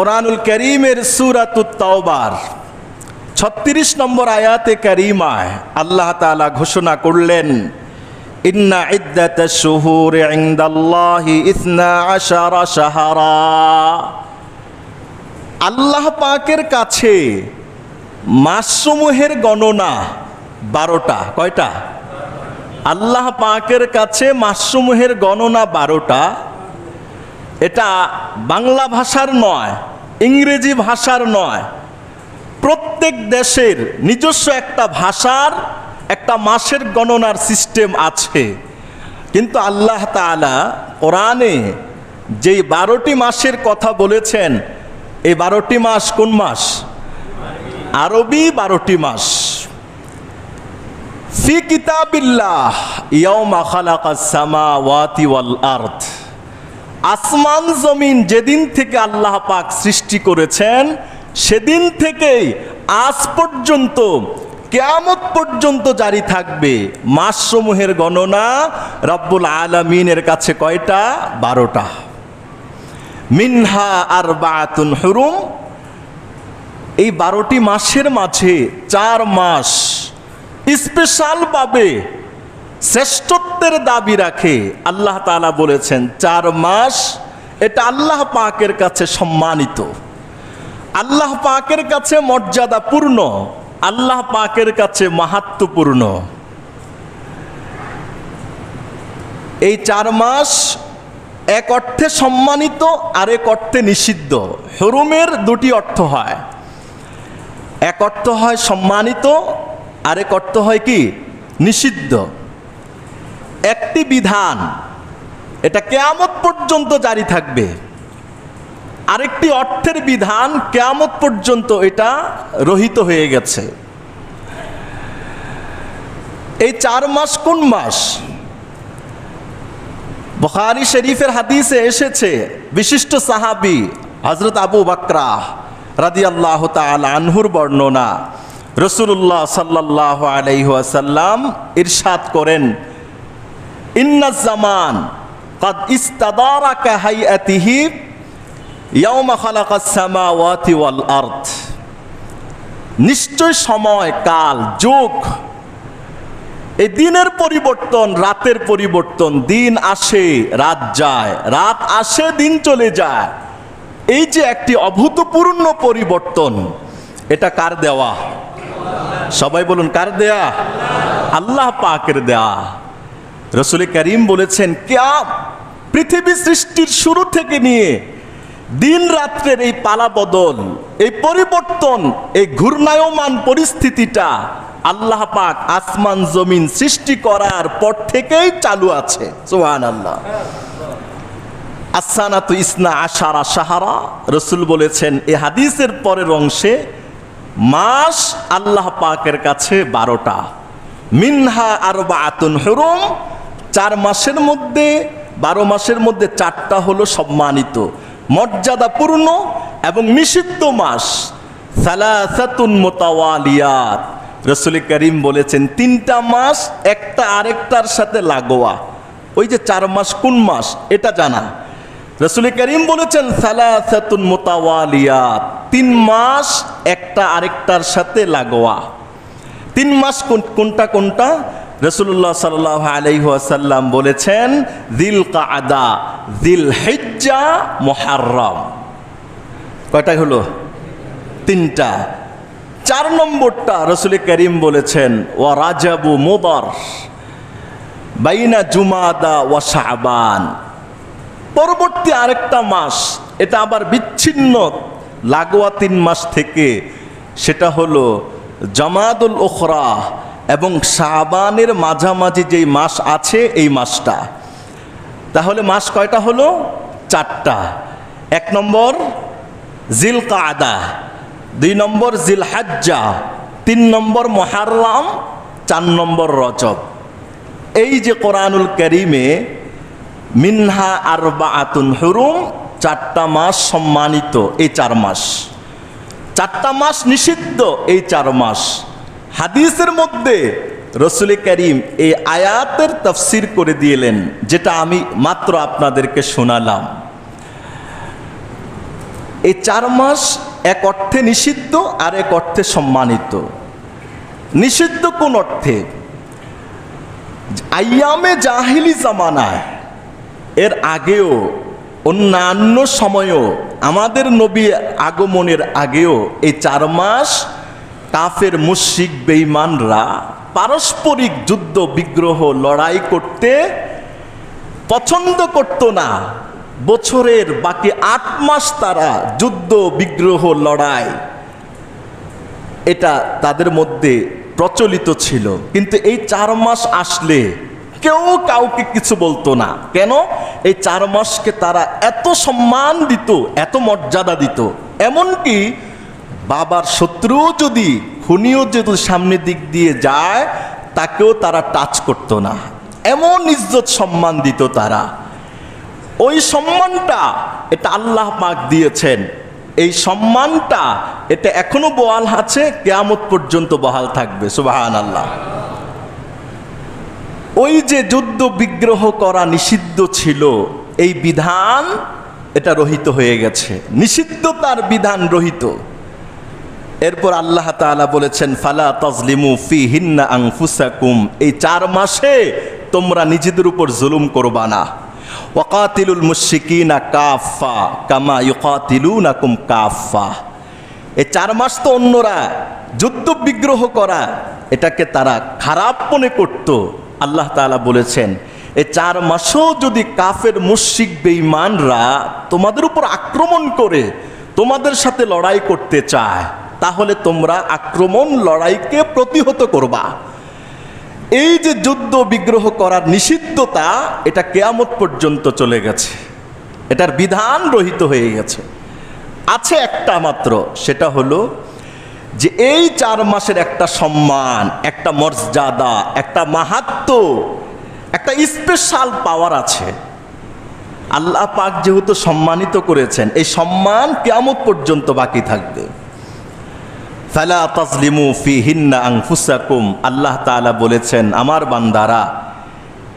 কোরআনুল করিমের সুরাতুত তাওবার। ছত্রিশ নম্বর আয়াতে কারিমায় আল্লাহ তাআলা ঘোষণা করলেন, ইন্না ইদ্দাত শুহুর ইনদাল্লাহি ইসনা আশারা শাহরা। আল্লাহ পাকের কাছে মাসসমূহের গণনা বারোটা, কয়টা? আল্লাহ পাকের কাছে মাসসমূহের গণনা বারোটা। এটা বাংলা ভাষার নয় ইংরেজি ভাষার নয়। প্রত্যেক দেশের নিজস্ব একটা ভাষার একটা মাসের গণনার সিস্টেম আছে। কিন্তু আল্লাহ তাআলা কোরআনে যেই বারোটি মাসের কথা বলেছেন, এই বারোটি মাস কোন মাস? আরবি বারোটি মাস। ফি কিতাবিল্লাহ ইয়াউমা খালাকাস সামাওয়াতি ওয়াল আরদ। আসমান জমিন যেদিন থেকে আল্লাহ পাক সৃষ্টি করেছেন, সেদিন থেকেই আজ পর্যন্ত, কেয়ামত পর্যন্ত জারি থাকবে। মাসসমূহের গণনা রব্বুল আলমিনের কাছে কয়টা? বারোটা। মিনহা আর বাতুন হুরুম। এই বারোটি মাসের মাঝে চার মাস স্পেশালভাবে শ্রেষ্ঠত্বের দাবি রাখে, আল্লাহ তালা বলেছেন, চার মাস এটা আল্লাহ পাকের কাছে সম্মানিত। আল্লাহ পাকের কাছে মর্যাদাপূর্ণ, আল্লাহ পাকের কাছে মাহাত্মপূর্ণ এই চার মাস এক অর্থে সম্মানিত, আরেক অর্থে নিষিদ্ধ। হরুমের দুটি অর্থ হয়। এক অর্থ হয় সম্মানিত, আরেক অর্থ হয় কি? নিষিদ্ধ। একটি বিধান, এটা কেয়ামত পর্যন্ত জারি থাকবে। আরেকটি অর্থের বিধান, কেয়ামত পর্যন্ত এটা রহিত হয়ে গেছে। এই চার মাস কোন মাস? বখারি শরীফের হাদিসে এসেছে, বিশিষ্ট সাহাবি হজরত আবু বাকরা রাদি আল্লাহ আনহুর বর্ণনা রসুল্লাহ সাল্লাহ আলাইহাসাল্লাম ইরশাদ করেন ইন্না জামান قد استدارك هيئته يوم خلق السماوات والأرض নিশ্চয় সময় কাল যুগ এই দিনের পরিবর্তন রাতের পরিবর্তন দিন আসে রাত যায় রাত আসে দিন চলে যায় এই যে একটি অভূতপূর্ণ পরিবর্তন এটা কার দেওয়া সবাই বলুন কার দেয়া আল্লাহ পাকের দেয়া রসুল করিম বলেছেন, কেয়া পৃথিবী সৃষ্টির শুরু থেকে নিয়ে দিন রাত্রের এই পালা বদল, এই পরিবর্তন, এই ঘূর্ণায়মান পরিস্থিতিটা আল্লাহ পাক আসমান জমিন সৃষ্টি করার পর থেকেই চালু আছে। সোহান আল্লাহ আসানাতু ইসনা আশারা সাহারা রসুল বলেছেন, এ হাদিসের পরের অংশে মাস আল্লাহ পাকের কাছে বারোটা, মিনহা আর বা আতুন হরুম চার মাসের মধ্যে, বারো মাসের মধ্যে চারটা হলো সম্মানিত। মর্যাদাপূর্ণ এবং নিষিদ্ধ মাস। সালাসাতুন মোতাওয়ালিয়াত। রসুল করিম বলেছেন, তিনটা মাস একটা আরেকটার সাথে লাগোয়া। ওই যে চার মাস কোন মাস, এটা জানা। রসুল করিম বলেছেন, সালাসাতুন মোতাওয়ালিয়াত। তিন মাস একটা আরেকটার সাথে লাগোয়া। তিন মাস কোন- কোনটা কোনটা? রসুল্লাহ সাল্লাহ আলাইহাসাল্লাম বলেছেন দিল কাদা দিল হেজ্জা মোহারম কয়টা হলো? তিনটা। চার নম্বরটা রসুল করিম বলেছেন ও রাজাবু মোদর বাইনা জুমাদা ও শাহবান পরবর্তী আরেকটা মাস, এটা আবার বিচ্ছিন্ন, লাগোয়া তিন মাস থেকে, সেটা হলো জামাদুল ওখরা এবং শাবানের মাঝামাঝি যেই মাস আছে, এই মাসটা। তাহলে মাস কয়টা হলো? চারটা। এক নম্বর জিল কাদা দুই নম্বর জিল হাজ্জা তিন নম্বর মহারলাম চার নম্বর রজব। এই যে কোরআনুল করিমে মিনহা আর বা আতুন হুরুম, চারটা মাস সম্মানিত এই চার মাস। চারটা মাস নিষিদ্ধ এই চার মাস। হাদিসের মধ্যে রসুল করিম এই আয়াতের তফসির করে দিয়েলেন, যেটা আমি মাত্র আপনাদেরকে শোনালাম। এই চার মাস এক অর্থে নিষিদ্ধ আর এক অর্থে সম্মানিত। নিষিদ্ধ কোন অর্থে? আইয়ামে জাহিলি জামানায়, এর আগেও, অন্যান্য সময়ও, আমাদের নবী আগমনের আগেও এই চার মাস কাফের মুশিক বেঈমানরা পারস্পরিক যুদ্ধ, বিগ্রহ, লড়াই করতে পছন্দ করত না। বছরের বাকি আট মাস তারা যুদ্ধ, বিগ্রহ, লড়াই, এটা তাদের মধ্যে প্রচলিত ছিল। কিন্তু এই চার মাস আসলে কেউ কাউকে কিছু বলতো না। কেন? এই চার মাসকে তারা এত সম্মান দিত, এত মর্যাদা দিত। এমনকি বাবার শত্রু যদি খুনিও যদি সামনের দিক দিয়ে যায়, তাকেও তারা টাচ করতো না। এমন ইজ্জত সম্মান দিত তারা। ওই সম্মানটা এটা আল্লাহ পাক দিয়েছেন। এই সম্মানটা এটা এখনও বহাল আছে, কেয়ামত পর্যন্ত বহাল থাকবে সুবাহান আল্লাহ ওই যে যুদ্ধ বিগ্রহ করা নিষিদ্ধ ছিল, এই বিধান এটা রহিত হয়ে গেছে। নিষিদ্ধতার বিধান রহিত। এরপর আল্লাহ তাআলা বলেছেন, ফালা তাজলিমু ফি হিন্না আংফুসাকুম এই চার মাসে তোমরা নিজেদের উপর জুলুম করবা না। ওয়াকাতিলুল মুশরিকিনা কাফা কামা ইউকাতিলুনাকুম কাফা এই চার মাস তো অন্যরা যুদ্ধ বিগ্রহ করা, এটাকে তারা খারাপ মনে করত। আল্লাহ তাআলা বলেছেন এই চার মাসও যদি কাফের মুশরিক বেঈমানরা তোমাদের উপর আক্রমণ করে, তোমাদের সাথে লড়াই করতে চায় তাহলে তোমরা আক্রমণ লড়াইকে প্রতিহত করবা। এই যে যুদ্ধ বিগ্রহ করার নিষিদ্ধতা, এটা কেয়ামত পর্যন্ত চলে গেছে। এটার বিধান রহিত হয়ে গেছে। আছে একটা মাত্র, সেটা হলো যে এই চার মাসের একটা সম্মান, একটা মর্যাদা, একটা মাহাত্ম, একটা স্পেশাল পাওয়ার আছে। আল্লাহ পাক যেহেতু সম্মানিত করেছেন, এই সম্মান কেয়ামত পর্যন্ত বাকি থাকবে। ফালা তাজলিমু ফি হিন্না আংফুসাকুম আল্লাহ তাআলা বলেছেন, আমার বান্দারা,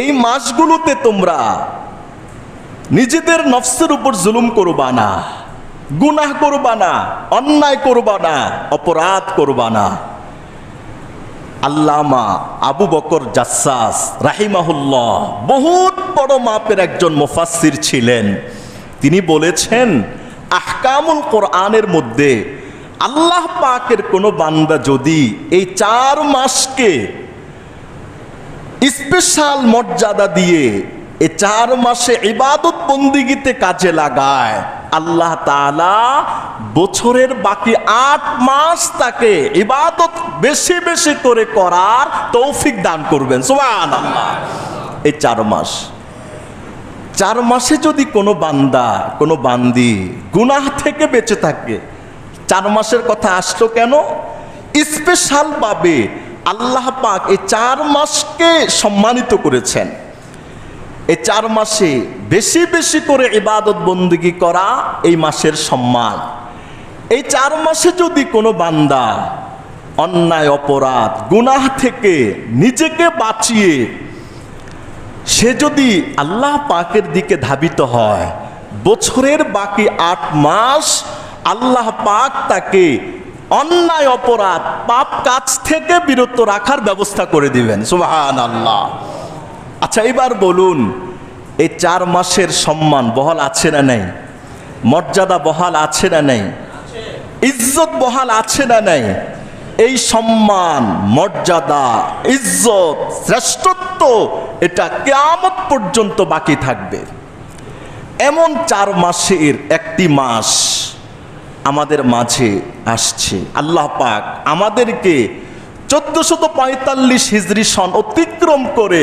এই মাসগুলোতে তোমরা নিজেদের নফসের উপর জুলুম করবা না, গুনাহ করবা না, অন্যায় করবা না, অপরাধ করবা না। আল্লামা আবু বকর জাসাস রাহিমাহুল্লাহ বহুত বড় মাপের একজন মুফাসসির ছিলেন। তিনি বলেছেন, আহকামুল কোরআনের মধ্যে আল্লাহ পাকের কোনো বান্দা যদি এই চার মাসকে স্পেশাল মর্যাদা দিয়ে এ চার মাসে ইবাদত বন্দিগিতে কাজে লাগায়, আল্লাহ তাআলা বছরের বাকি আট মাস তাকে ইবাদত বেশি বেশি করে করার তৌফিক দান করবেন। আল্লাহ এই চার মাস। চার মাসে যদি কোনো বান্দা, কোনো বান্দি গুনাহ থেকে বেঁচে থাকে চার মাসের কথা আসলো কেন? স্পেশাল ভাবে আল্লাহ পাক এই চার মাসকে সম্মানিত করেছেন। এই চার মাসে বেশি বেশি করে ইবাদত বন্দিগি করা এই মাসের সম্মান। এই চার মাসে যদি কোনো বান্দা অন্যায়, অপরাধ, গুনাহ থেকে নিজেকে বাঁচিয়ে সে যদি আল্লাহ পাকের দিকে ধাবিত হয়, বছরের বাকি আট মাস আল্লাহ পাক তাকে অন্যায়, অপরাধ, পাপ কাজ থেকে বিরত রাখার ব্যবস্থা করে দিবেন। সুবাহান আল্লাহ আচ্ছা এবার বলুন, এই চার মাসের সম্মান বহাল আছে না নেই? মর্যাদা বহাল আছে না নেই? ইজ্জত বহাল আছে না নেই? এই সম্মান, মর্যাদা, ইজ্জত, শ্রেষ্ঠত্ব, এটা কেয়ামত পর্যন্ত বাকি থাকবে। এমন চার মাসের একটি মাস আমাদের মাঝে আসছে। আল্লাহ পাক আমাদেরকে চোদ্দশত পঁয়তাল্লিশ হিজরি সন অতিক্রম করে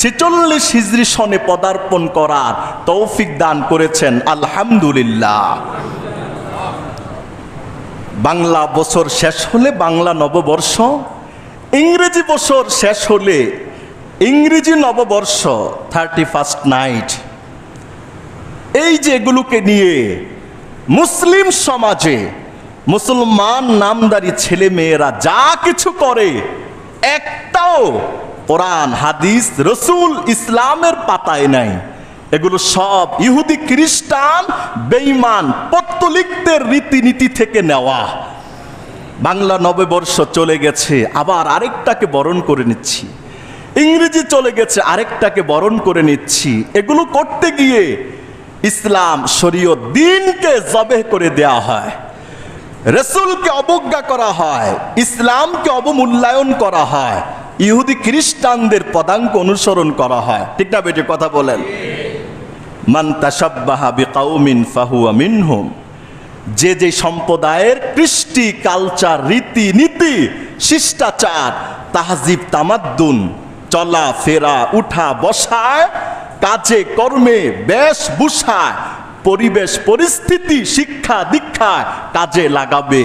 ছেচল্লিশ হিজরি সনে পদার্পণ করার তৌফিক দান করেছেন। আলহামদুলিল্লাহ। বাংলা বছর শেষ হলে বাংলা নববর্ষ, ইংরেজি বছর শেষ হলে ইংরেজি নববর্ষ থার্টি ফার্স্ট নাইট এই যে এগুলোকে নিয়ে মুসলিম সমাজে মুসলমান নামদারি ছেলে মেয়েরা যা কিছু করে, একটাও কোরআন, হাদিস, রসুল ইসলামের পাতায় নাই। এগুলো সব ইহুদি খ্রিস্টান বেঈমান পত্তলিকদের রীতিনীতি থেকে নেওয়া। বাংলা নববর্ষ চলে গেছে, আবার আরেকটাকে বরণ করে নিচ্ছি। ইংরেজি চলে গেছে, আরেকটাকে বরণ করে নিচ্ছি। এগুলো করতে গিয়ে ইসলাম শরীয়ত দিনকে জবে করে দেয়া হয়। রসুলকে অবজ্ঞা করা হয়, ইসলামকে অবমূল্যায়ন করা হয়, ইহুদি খ্রিস্টানদের পদাঙ্ক অনুসরণ করা হয়। ঠিক না বেটে, কথা বলেন। যে যে সম্প্রদায়ের কৃষ্টি, কালচার, রীতি, নীতি, শিষ্টাচার, তাহজিব, তামাদ্দুন, চলা, ফেরা, উঠা বসায় কাজে, কর্মে বেশভূষায় পরিবেশ, পরিস্থিতি, শিক্ষা দীক্ষায় কাজে লাগাবে।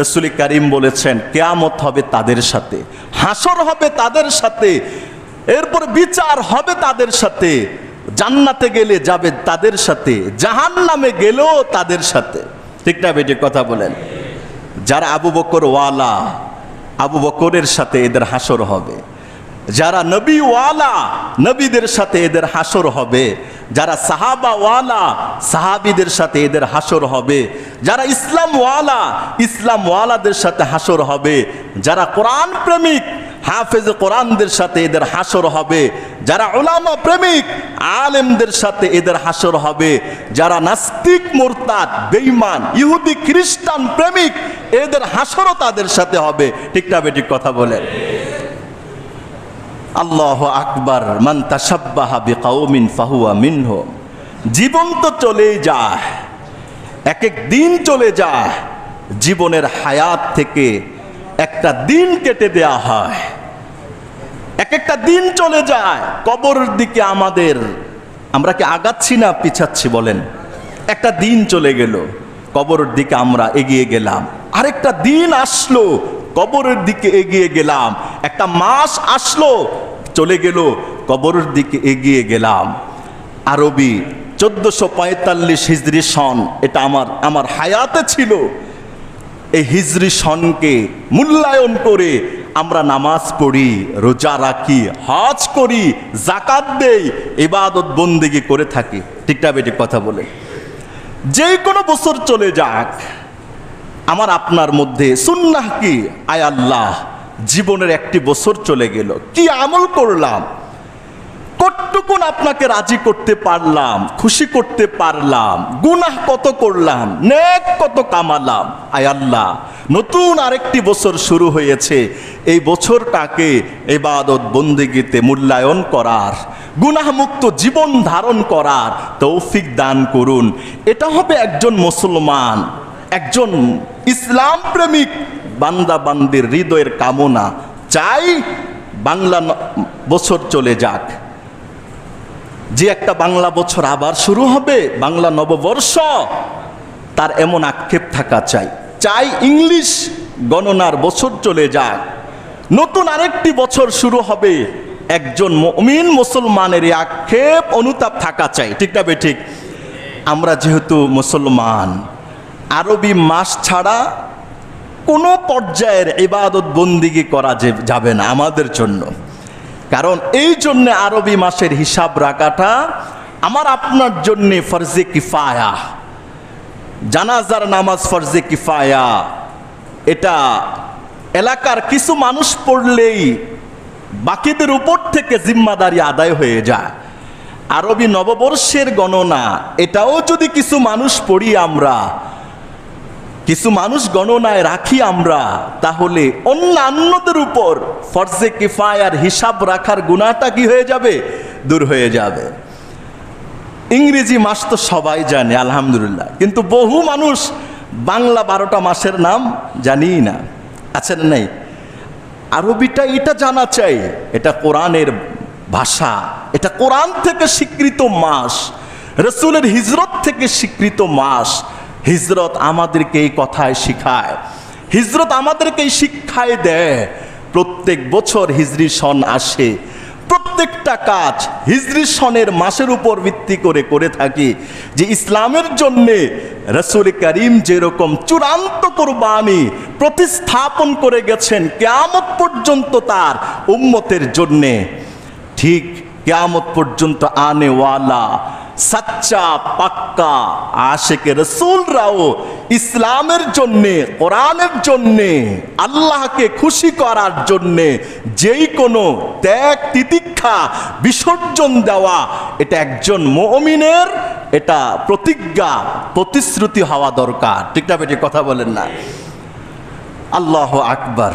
রসুল করিম বলেছেন, কেয়ামত হবে তাদের সাথে, হাসর হবে তাদের সাথে, এরপর বিচার হবে তাদের সাথে, জান্নাতে গেলে যাবে তাদের সাথে জাহান নামে গেলেও তাদের সাথে। ঠিক না বেটে, কথা বলেন। যারা আবু বকর ওয়ালা, আবু বকরের সাথে এদের হাসর হবে। যারা নবী ওয়ালা নবীদের সাথে এদের হাসর হবে। যারা সাহাবা ওয়ালা সাহাবিদের সাথে এদের হাসর হবে। যারা ইসলাম ওয়ালা ইসলাম ওয়ালাদের সাথে হাসর হবে। যারা কোরআন প্রেমিক, হাফেজ কোরআনদের সাথে এদের হাসর হবে। যারা ওলামা প্রেমিক, আলেমদের সাথে এদের হাসর হবে। যারা নাস্তিক, মোরতাদ, বেঈমান, ইহুদি, খ্রিস্টান প্রেমিক, এদের হাসরও তাদের সাথে হবে। ঠিক না কথা বলেন? আল্লাহ আকবার, মান ফাহুয়া মিনহুম জীবন তো চলেই যায় এক এক দিন চলে যায়, জীবনের হায়াত থেকে একটা দিন কেটে দেয়া হয়। এক একটা দিন চলে যায়, কবরের দিকে আমাদের, আমরা কি আগাচ্ছি না পিছাচ্ছি বলেন? একটা দিন চলে গেল, কবরের দিকে আমরা এগিয়ে গেলাম। আরেকটা দিন আসলো, কবরের দিকে এগিয়ে গেলাম। একটা মাস আসলো, চলে গেল, কবরের দিকে এগিয়ে গেলাম। আরবি চোদ্দশো পঁয়তাল্লিশ হিজরি সন, এটা আমার আমার হায়াতে ছিল। এই হিজরি সনকে মূল্যায়ন করে আমরা নামাজ পড়ি, রোজা রাখি, হজ করি জাকাত দেই এবাদত বন্দিগি করে থাকি। ঠিকটা বেটি কথা বলে? যে কোনো বছর চলে যাক, আমার আপনার মধ্যে সুন্নাহ কি? আয় আল্লাহ। জীবনের একটি বছর চলে গেল। কি আমল করলাম? কতটুকুন আপনাকে রাজি করতে পারলাম, খুশি করতে পারলাম, গুনাহ কত করলাম, নেক কত কামালাম। আয় আল্লাহ, নতুন আরেকটি বছর শুরু হয়েছে। এই বছরটাকে এবাদত বন্দিগিতে মূল্যায়ন করার, গুনাহমুক্ত জীবন ধারণ করার তৌফিক দান করুন। এটা হবে একজন মুসলমান, একজন ইসলাম প্রেমিক বান্দা বান্দির হৃদয়ের কামনা চাই বাংলা বছর চলে যাক। যে একটা বাংলা বছর আবার শুরু হবে, বাংলা নববর্ষ, তার এমন আক্ষেপ থাকা চাই। চাই ইংলিশ গণনার বছর চলে যাক। নতুন আরেকটি বছর শুরু হবে, একজন মমিন মুসলমানের আক্ষেপ, অনুতাপ থাকা চাই। ঠিক না ঠিক? আমরা যেহেতু মুসলমান, আরবি মাস ছাড়া কোনো পর্যায়ের ইবাদত বন্দিগি করা যাবে না আমাদের জন্য। কারণ এই জন্য আরবি মাসের হিসাব রাখাটা আমার আপনার জন্যে ফরজে কিফায়া। জানাজার নামাজ ফরজে কিফায়া। এটা এলাকার কিছু মানুষ পড়লেই বাকিদের উপর থেকে জিম্মাদারি আদায় হয়ে যায়। আরবি নববর্ষের গণনা, এটাও যদি কিছু মানুষ পড়ি আমরা কিছু মানুষ গণনায় রাখি আমরা, তাহলে অন্যান্যদের উপর ফরজে কিফায়ার হিসাব রাখার গুণাটা কি হয়ে যাবে? দূর হয়ে যাবে। ইংরেজি মাস তো সবাই জানে, আলহামদুলিল্লাহ। কিন্তু বহু মানুষ বাংলা বারোটা মাসের নাম জানি না। আছে না নাই, আরবিটা এটা জানা চাই, এটা কোরআনের ভাষা, এটা কোরআন থেকে স্বীকৃত মাস, রসুলের হিজরত থেকে স্বীকৃত মাস হিজরত আমাদেরকে এই কথায় শিখায়। হিজরত আমাদেরকে এই শিক্ষায় দেয়। প্রত্যেক বছর হিজরি সন আসে। প্রত্যেকটা কাজ হিজরি সনের মাসের উপর ভিত্তি করে করে থাকি যে ইসলামের জন্যে রসুল করিম যেরকম চূড়ান্ত কোরবানি প্রতিস্থাপন করে গেছেন কেয়ামত পর্যন্ত তার উম্মতের জন্যে, ঠিক কেয়ামত পর্যন্ত আনেওয়ালা সাচ্চা পাক্কা আশেকে রসুলরাও ইসলামের জন্যে কোরআনের জন্যে আল্লাহকে খুশি করার জন্যে যেই কোনো ত্যাগ তিতিক্ষা বিসর্জন দেওয়া এটা একজন মমিনের এটা প্রতিজ্ঞা প্রতিশ্রুতি হওয়া দরকার ঠিক কথা বলেন না আল্লাহ আকবার